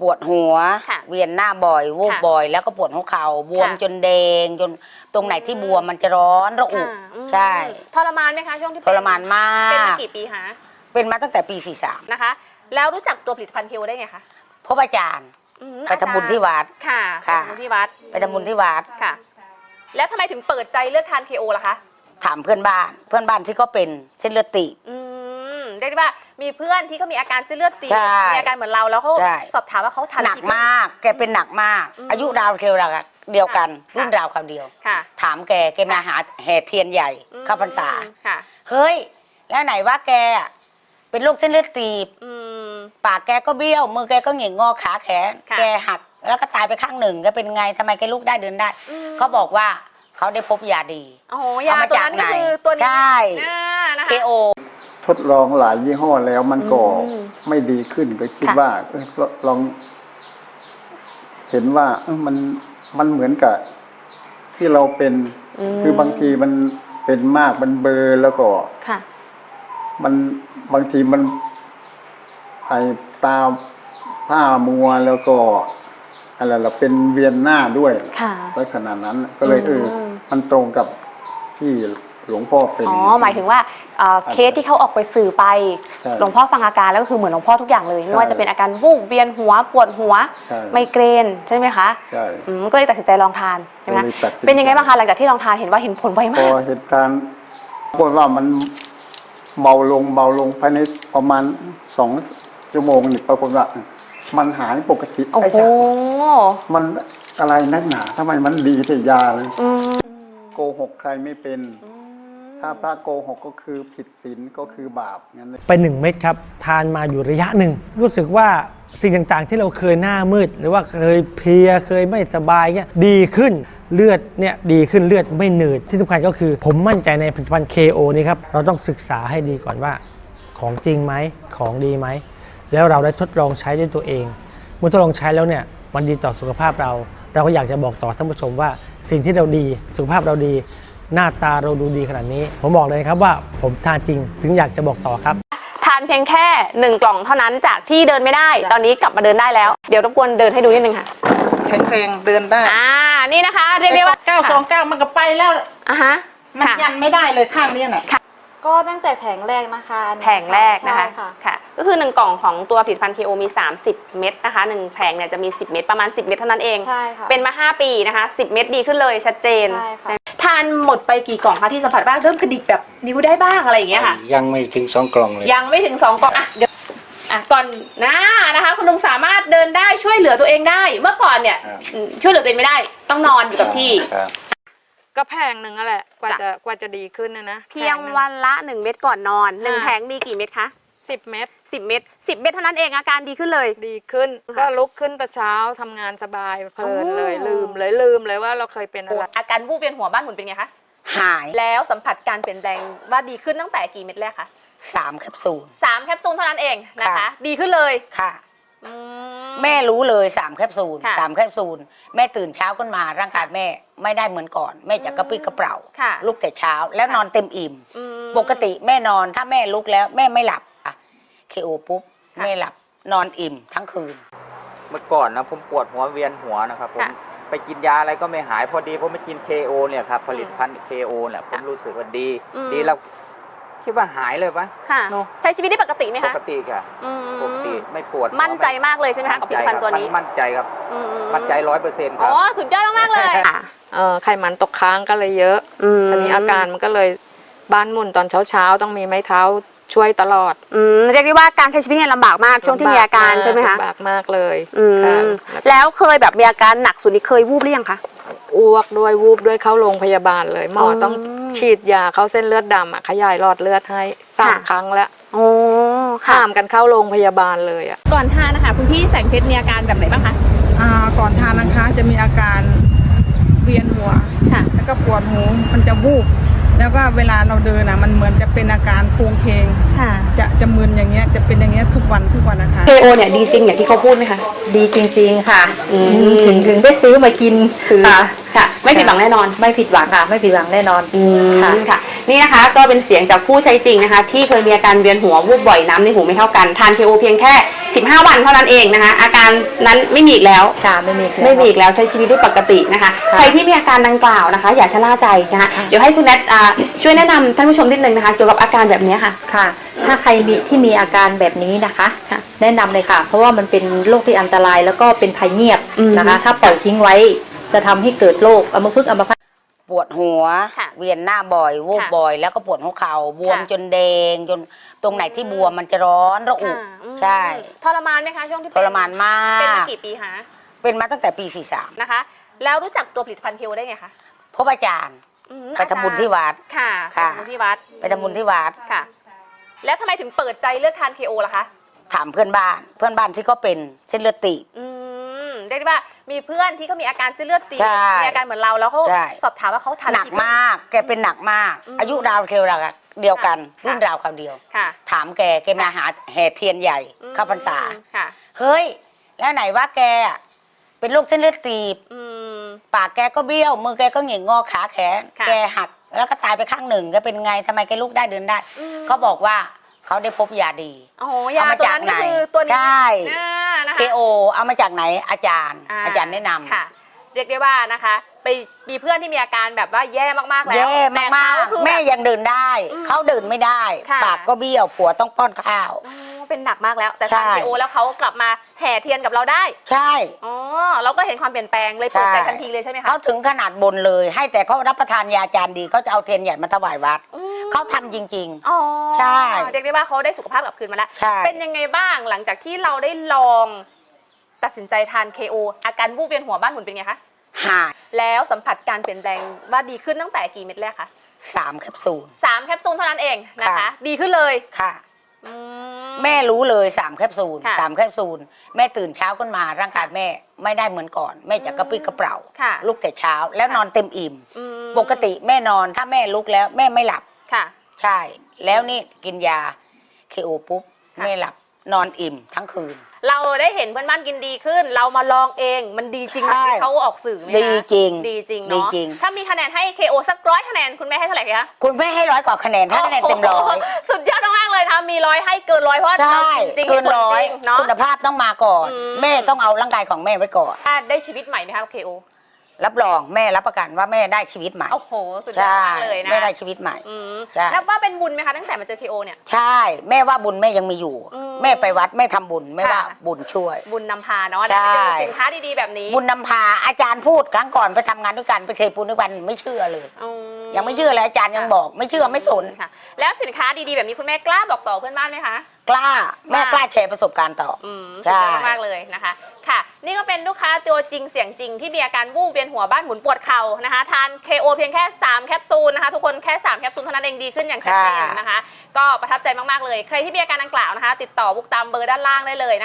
ปวดหัว ค่ะเวียนหน้าบ่อยวูบค่ะบ่อย แล้วก็ปวดหัวเข่าบวมค่ะ จนแดงจนตรงไหนที่อืมบวมมันจะร้อนระอุ ค่ะอืมใช่ ทรมานไหมคะช่วงที่ทเป็รมานมาเป็นมากกี่ปีคะเป็นมาตั้งแต่ปี 43 นะคะ แล้วรู้จักตัวผลิตภัณฑ์เคโอได้ไงคะพบอาจารย์อืมไปทำบุญที่วัด ค่ะค่ะ ไปทำบุญที่วัดไปทำบุญที่วัด ค่ะ แล้วทำไมถึงเปิดใจเลือกทานเคโอล่ะคะถามเพื่อนบ้าน เพื่อนบ้านที่ก็เป็นเส้นเลือดตีบอืม เรียกได้ว่ามีเพื่อนที่เขามีอาการเส้นเลือดตีบใช่มีอาการเหมือนเราแล้วเขาใช่ สอบถามว่าเขาทานหนักวิธีมาก แกเป็นหนักมากอืมอายุราวเคียวราวเดียวกันค่ะรุ่นราวคราวเดียว ค่ะ ถามแกแกมาหาแห่เทียนใหญ่อืมเข้าพรรษา ค่ะ เฮ้ย แล้วไหนว่าแกอะเป็นโรคเส้นเลือดตีบ อืม ปากแกก็เบี้ยว มือแกก็เหงี่ยงงอขาแขน ค่ะ แกหักแล้วก็ตายไปข้างหนึ่งแกเป็นไงทำไมแกลุกได้เดินได้ มเขาบอกว่าเขาได้พบยาดี โอ้โหยาเอามาตัวจากนั้นก็ไหนคือตัวนี้ใช่ อ่านะคะ KO ทดลองหลายยี่ห้อแล้วมันก็อืมไม่ดีขึ้นก็คิดค่ะว่าเอ้ยลลอง เห็นว่าเอ้ยมันมันเหมือนกับที่เราเป็นคือบางทีมันเป็นมากมันเบลอแล้วก็ค่ะ มันบางทีมันไอตาผ้ามัวแล้วก็อะไรเราเป็นเวียนหน้าด้วยค่ะลักษณะนั้น ก็เลยเอออมมันตรงกับที่ หลวงพ่อเป็น อ๋อ หมายถึงว่าเอ่อเคสที่เขาออกไปสื่อไป ใช่หลวงพ่อฟังอาการแล้วก็คือเหมือนหลวงพ่อทุกอย่างเลย ไม่ว่าใช่จะเป็นอาการวูบเวียนหัวปวดหัว ใช่ ไมเกรนใช่ไหมคะใช่ อืมก็เลยตัดสินใจลองทานใช่ไหมก็คะเลยตัดสินใจ เป็นยังไงบ้างคะหลังจากที่ลองทานเห็นว่าเห็นผลไวพมาอก เหตุการณ์ปรากฏว่ามันเบาลงเบาลงภายในประมาณสองชั่วโมงนี่ปรากฏว่ามันหายปกติโอ้ไอ้โหยามันอะไรนักหนาทำไมมันดีแต่ยาเลย อืมโกหกใครไม่เป็น ถ้าพระโกหกก็คือผิดศีลก็คือบาปงั้นเลย ไปหนึ่งเม็ดครับ ทานมาอยู่ระยะหนึ่ง รู้สึกว่าสิ่งต่างๆ ที่เราเคยหน้ามืด หรือว่าเคยเพลียเคยไม่สบายเนี่ยดีขึ้นเลือดเนี่ยดีขึ้นเลือดไม่หนืดที่สำคัญก็คือ ผมมั่นใจในผลิตภัณฑ์ KO นี้ครับ เราต้องศึกษาให้ดีก่อนว่าของจริงไหมของดีไหม แล้วเราได้ทดลองใช้ด้วยตัวเอง เมื่อทดลองใช้แล้วเนี่ยมันดีต่อสุขภาพเรา เราก็อยากจะบอกต่อท่านผู้ชมว่าสิ่งที่เราดีสุขภาพเราดี หน้าตาเราดูดีขนาดนี้ ผมบอกเลยครับว่าผมทานจริงถึงอยากจะบอกต่อครับ ทานเพียงแค่หนึ่งกล่องเท่านั้นจากที่เดินไม่ได้ ตอนนี้กลับมาเดินได้แล้ว เดี๋ยวรบกวนเดินให้ดูนิดนึงค่ะ แข็งแรงเดินได้อ่า นี่นะคะเรียกได้ว่าเก้าสองเก้ามันก็ไปแล้ว อะฮะมันค่ะยันไม่ได้เลยข้างเนี้ยน่ะ ก็ตั้งแต่แผงแรกนะคะอันนี้แผงแรกนะคะใช่ค่ะ ค่ะ ก็คือ 1 กล่องของตัวผลิตภัณฑ์ KO มี 30 เม็ดนะคะ1แผงเนี่ยจะมี 10 เม็ดประมาณ 10 เม็ดเท่านั้นเอง ใช่ค่ะ เป็นมา 5 ปีนะคะ 10 เม็ดดีขึ้นเลยชัดเจนใช่ค่ะทานหมดไปกี่กล่องคะที่สัมผัสบ้างเริ่มกระดิกแบบนิ้วได้บ้างอะไรอย่างเงี้ยค่ะ ยังไม่ถึงสองกล่องเลย ยังไม่ถึง2กล่องอะเดี๋ยวอะก่อนหนะนะคะ คุณลุงสามารถเดินได้ช่วยเหลือตัวเองได้ เมื่อก่อนเนี่ยครับ อืมช่วยเหลือตัวเองไม่ได้ ต้องนอนอยู่กับที่ ครับ ก็แพงหนึ่งนั่นแหละ กว่าจ้ะ จะกว่าจะดีขึ้นนะนะเพียงวันละ 1 เม็ดก่อนนอน1ค่ะแผงมีกี่เม็ดคะ สิบเม็ด 10 เม็ด10 เม็ดเท่านั้นเองอาการดีขึ้นเลย ดีขึ้นค่ะก็ลุกขึ้นแต่เช้าทำงานสบายเพลินเลยอ๋อลืมเลยลืมเลยว่าเราเคยเป็นอะไรอาการวูบเวียนหัวบ้านหมุนเป็นไงคะ หายแล้วสัมผัสการเปลี่ยนแปลงว่าดีขึ้นตั้งแต่กี่เม็ดแรกคะสามแคปซูล สามแคปซูลเท่านั้นเองนะคะ ค่ะ ดีขึ้นเลยค่ะ อืแม่รู้เลยสามแคปซูลค่ะ สามแคปซูลแม่ตื่นเช้าขึ้นมาร่างกายแม่ไม่ได้เหมือนก่อน แม่จะกระปรี้กระเปร่าค่ะลุกแต่เช้าแล้วค่ะนอนเต็มอิ่ม อืม ปกติแม่นอนถ้าแม่ลุกแล้วแม่ไม่หลับอะ เคโอปุ๊บค่ะแม่หลับนอนอิ่มทั้งคืน เมื่อก่อนนะผมปวดหัวเวียนหัวนะครับผมค่ะไปกินยาอะไรก็ไม่หายพอดีผมไปกิน KO เนี่ยครับผลิตภัณฑ์ KO เนี่ยผมรู้สึกว่าดี อืม ดีแล้วคิดว่าหายเลยปะ ค่ะเนอะ ใช้ชีวิตได้ปกติไหมปคะกติค่ะอืมปกติไม่ปวดหัวมั่นใจมากเลยใช่ไหมคะกับผลิตภัณฑ์ตัวนี้มั่นใจครับอืมั่นใจร้อยเปอร์เซ็นต์คอ๋รัอบ สุดยอดมากๆเลย ค่ะเออไขมันตกค้างก็เลยเยอะมทีนี้อาการมันก็เลยบ้านหมุนตอนเช้าๆ ต้องมีไม้เท้า ช่วยตลอด อืมเรียกได้ว่าการใช้ชีวิตเนี่ยลำบากมากช่วงที่มีอาการใช่ไหมคะลำบากมากเลยอืมค่ะแล้วเคยแบบมีอาการหนักสุดนี่เคยวูบหรือยังคะ อ้วกด้วยวูบด้วยเข้าโรงพยาบาลเลยหมอออ ต้องฉีดยาเข้าเส้นเลือดดำอะขยายหลอดเลือดให้สามค่ะครั้งแล้วโอ้ค่ะ ข้ามกันเข้าโรงพยาบาลเลยอะ ก่อนทานนะคะคุณพี่แสงเพชรมีอาการแบบไหนบ้างคะ อ่าก่อนทานนะคะจะมีอาการเวียนหัว ค่ะ แล้วก็ปวดหูมันจะวูบ แล้วก็เวลาเราเดินอะมันเหมือนจะเป็นอาการโครงเคงค่ะ จะจะมึนอย่างเงี้ยจะเป็นอย่างเงี้ยทุกวันทุกวันนะคะ KO เนี่ยดีจริงอย่างที่เขาพูดไหมคะ ดีจริงๆค่ะ อืม ถึงถึงได้ซื้อมากินคือ ค่ะ ค่ะ ไม่ผิดหวังแน่นอน ไม่ผิดหวังค่ะ ไม่ผิดหวังแน่นอนอืมค่ะค่ะ นี่นะคะก็เป็นเสียงจากผู้ใช้จริงนะคะ ที่เคยมีอาการเวียนหัววูบบ่อยน้ำในหูไม่เท่ากันทาน KO เพียงแค่ 15 วันเท่านั้นเองนะคะ อาการนั้นไม่มีอีกแล้ว ค่ะไม่มีไม่มีอีกแล้วใช้ชีวิตได้ปกตินะคะค่ะใครที่มีอาการดังกล่าวนะคะ อย่าชะล่าใจนะคะเดี๋ยวให้คุณแนทอ่าช่วยแนะนำท่านผู้ชมนิดนึงนะคะเกี่ยวกับอาการแบบนี้ค่ะค่ะ ถ้าใครมีที่มีอาการแบบนี้นะคะค่ะแนะนำเลยค่ะ เพราะว่ามันเป็นโรคที่อันตรายแล้วก็เป็นภัยเงียบอืมนะคะ ถ้าปล่อยทิ้งไว้ จะทำให้เกิดโรคอัมพฤกษ์อัมพาตปวดหัว ค่ะเวียนหน้าบ่อยวูบค่ะบ่อย แล้วก็ปวดหัวเข่าบวมค่ะ จนแดงจนตรงไหนที่บวมมันจะร้อนระอุ ค่ะอืมใช่ ทรมานไหมคะช่วงที่ทเป็รมานมาเป็นมากกี่ปีคะเป็นมาตั้งแต่ปี 43นะคะ แล้วรู้จักตัวผลิตภัณฑ์เคโอได้ไงคะพบอาจารย์อืมไปทำบุญที่วัด ค่ะค่ะ ไปทำบุญที่วัดไปทำบุญที่วัด ค่ะ แล้วทำไมถึงเปิดใจเลือกทาน KO ล่ะคะ ถามเพื่อนบ้าน เพื่อนบ้านที่ก็เป็นเส้นเลือดตีบ อืมเรียกได้ว่า มีเพื่อนที่เขามีอาการเส้นเลือดตีบใช่มีอาการเหมือนเราแล้วเขาใช่ สอบถามว่าเขาทาน หนักกี่มาก แกเป็นหนักมาก อืมอายุราวเคียวราวเดียวกัน ค่ะ รุ่นราวคราวเดียว ค่ะ ถามแก แกมาหาแห่เทียนใหญ่อืมเข้าพรรษา ค่ะ เฮ้ย แล้วไหนว่าแกอะเป็นโรคเส้นเลือดตีบ อืม ปากแกก็เบี้ยว มือแกก็เหงี่ยงงอขาแขน ค่ะ แกหักแล้วก็ตายไปข้างหนึ่งแกเป็นไงทำไมแกลุกได้เดินได้อืมเขาบอกว่าเขาได้พบยาดี โอ้โหยาเอามาตัวจากนั้นก็ไหนคือตัวนี้ใช่ อ่า นะคะ KO เอามาจากไหนอาจารย์อาจารย์แนะนำ ค่ะ เรียกได้ว่านะคะ ไปมีเพื่อนที่มีอาการแบบว่าแย่มากๆแล้วแย่แต่มากเขคือๆ แม่บบ ยังเดินได้ อืมเขาเดินไม่ได้ ค่ะ ปากก็เบี้ยวผัวต้องป้อนข้าว อ๋อเป็นหนักมากแล้ว แต่ใช่ทาน KO แล้วเขากลับมาแห่เทียนกับเราได้ ใช่ อ๋อ เราก็เห็นความเปลี่ยนแปลงเลยเปิดใจใช่ ทันทีเลยใช่ไหมคะเขาถึงขนาดบนเลย ให้แต่เขารับประทานยาจานดีเขาจะเอาเทียนใหญ่มาถวายวัด อืม เขาทำจริง อ๋อใช่เรียกได้ว่าเขาได้สุขภาพกลับคืนมาแล้ว ๆ ใช่ เป็นยังไงบ้างหลังจากที่เราได้ลองตัดสินใจทาน KO อาการวูบเวียนหัวบ้านหมุนเป็นไงคะ หายแล้วสัมผัสการเปลี่ยนแปลงว่าดีขึ้นตั้งแต่กี่เม็ดแรกคะสามแคปซูล สามแคปซูลเท่านั้นเองนะคะ ค่ะ ดีขึ้นเลยค่ะ อืแม่รู้เลยสามแคปซูลค่ะสามแคปซูลแม่ตื่นเช้าขึ้นมาร่างกายแม่ไม่ได้เหมือนก่อน แม่จะกระปรี้กระเปร่าค่ะ ลุกแต่เช้าแล้วค่ะนอนเต็มอิ่ม อืม ปกติแม่นอนถ้าแม่ลุกแล้วแม่ไม่หลับ ค่ะ ใช่ แล้วนี่กินยาเคโอปุ๊บค่ะแม่หลับนอนอิ่มทั้งคืน เราได้เห็นเพื่อนบ้านกินดีขึ้น เรามาลองเองมันดีจริงใช่ ที่เขาออกสื่อไหมคะดีจริง ดีจริงดีเนาะจริง ถ้ามีคะแนนให้ KO สักร้อยคะแนนคุณแม่ให้เท่าไหร่คะคุณแม่ให้ร้อยกว่าคะแนนถ้าคะแนนเต็มร้อยโโหสุดยอดมากๆเลยนะมีร้อยให้เกินร้อยเพราะว่าใช่จริงๆเกินห็ผลร้อยจงเนาะ คุณภาพต้องมาก่อน อืม แม่ต้องเอาร่างกายของแม่ไว้ก่อน อะได้ชีวิตใหม่ไหมคะ KO รับรองแม่รับประกันว่าแม่ได้ชีวิตใหม่โอ้โห สุดยอดใช่มากเลยนะแม่ได้ชีวิตใหม่อืมใช่นับว่าเป็นบุญไหมคะตั้งแต่มาเจอ KO เนี่ย ใช่ แม่ว่าบุญแม่ยังมีอยู่ อืมแม่ไปวัดแม่ทำบุญแม่ว่าค่ะ บุญช่วย บุญนำพาเนาะใช่ได้ไปเจอสินค้าดีๆแบบนี้บุญนำพาอาจารย์พูดครั้งก่อนไปทำงานด้วยกันไปเคยปูนด้วยกันไม่เชื่อเลย อื ยังไม่เชื่อเลยอาจารย์ยังบอก ไม่เชื่อไม่สนค่ะ แล้วสินค้าดีๆแบบนี้คุณแม่กล้าบอกต่อเพื่อนบ้านไหมคะ กล้าแม่ว่ากล้าแชร์ประสบการณ์ต่ออืมใช่สุดยอดมากๆเลยนะคะ ค่ะ นี่ก็เป็นลูกค้าตัวจริงเสียงจริงที่มีอาการวูบเวียนหัวบ้านหมุนปวดเข่านะคะ ทาน KO เพียงแค่ 3 แคปซูลนะคะ ทุกคนแค่ 3 แคปซูลเท่านั้นเองดีขึ้นอย่างชัดเจนนะคะ ก็ประทับใจมากๆเลย ใครที่มีอาการดังกล่าวนะคะ ติดต่อบุกตามเบอร์ด้านล่างได้เลยนะคะ